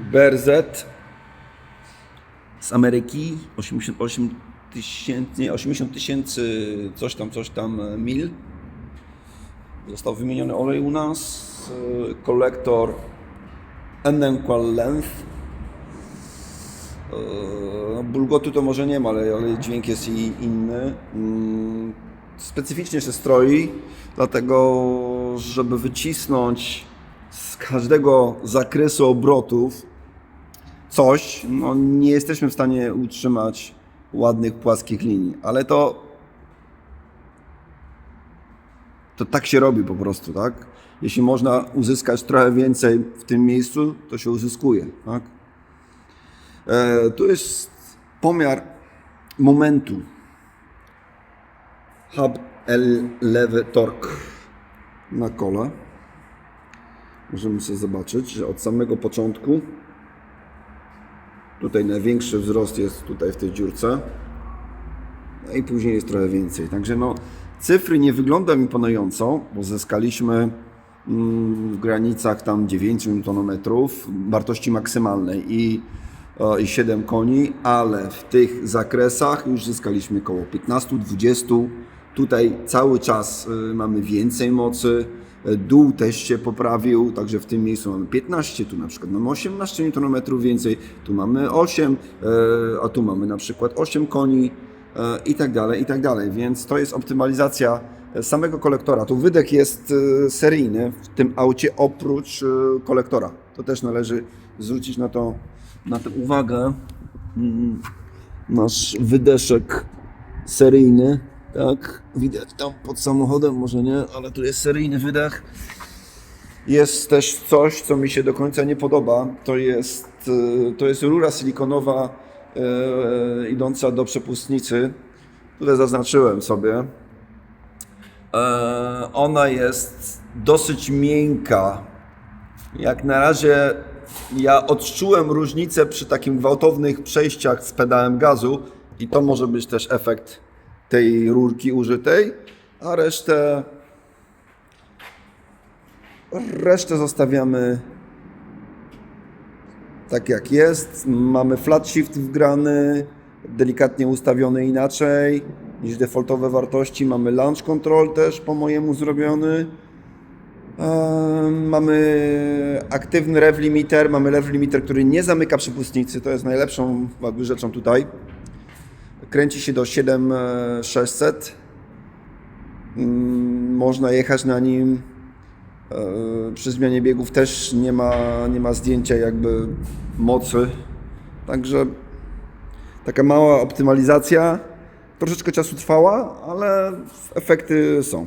BRZ z Ameryki 88 tysięcy, nie, 80 tysięcy coś tam, coś tam e, mil. Został wymieniony olej u nas. e, Kolektor unequal length. E, Bulgotu to może nie ma, ale, ale dźwięk jest i inny. Mm, Specyficznie się stroi, dlatego żeby wycisnąć z każdego zakresu obrotów coś, no nie jesteśmy w stanie utrzymać ładnych, płaskich linii, ale to to tak się robi po prostu, tak? Jeśli można uzyskać trochę więcej w tym miejscu, to się uzyskuje, tak? E, tu jest pomiar momentu. Hub L lewy torque na kole. Możemy sobie zobaczyć, że od samego początku tutaj największy wzrost jest tutaj w tej dziurce. No i później jest trochę więcej. Także no, cyfry nie wyglądają imponująco, bo zyskaliśmy mm, w granicach tam 9 Nm wartości maksymalnej i, i 7 koni, ale w tych zakresach już zyskaliśmy około 15-20. Tutaj cały czas y, mamy więcej mocy. E, Dół też się poprawił, także w tym miejscu mamy 15, tu na przykład mamy 18 Nm więcej, tu mamy 8, e, a tu mamy na przykład 8 koni e, i tak dalej, i tak dalej. Więc to jest optymalizacja samego kolektora. Tu wydech jest seryjny w tym aucie oprócz kolektora. To też należy zwrócić na to, na to uwagę. Mm, Nasz wydeszek seryjny, tak, widać tam pod samochodem, może nie, ale tu jest seryjny wydech. Jest też coś, co mi się do końca nie podoba. To jest, e, to jest rura silikonowa e, idąca do przepustnicy. Tutaj zaznaczyłem sobie. E, ona jest dosyć miękka. Jak na razie ja odczułem różnicę przy takim gwałtownych przejściach z pedałem gazu i to może być też efekt tej rurki użytej, a resztę Resztę zostawiamy tak jak jest. Mamy flat shift wgrany, delikatnie ustawiony inaczej niż defaultowe wartości. Mamy launch control też po mojemu zrobiony. Ehm, Mamy aktywny rev limiter, mamy rev limiter, który nie zamyka przepustnicy, to jest najlepszą rzeczą tutaj. Kręci się do 7600. Mm, Można jechać na nim E, Przy zmianie biegów też nie ma, nie ma zdjęcia jakby mocy. Także taka mała optymalizacja. Troszeczkę czasu trwała, ale efekty są.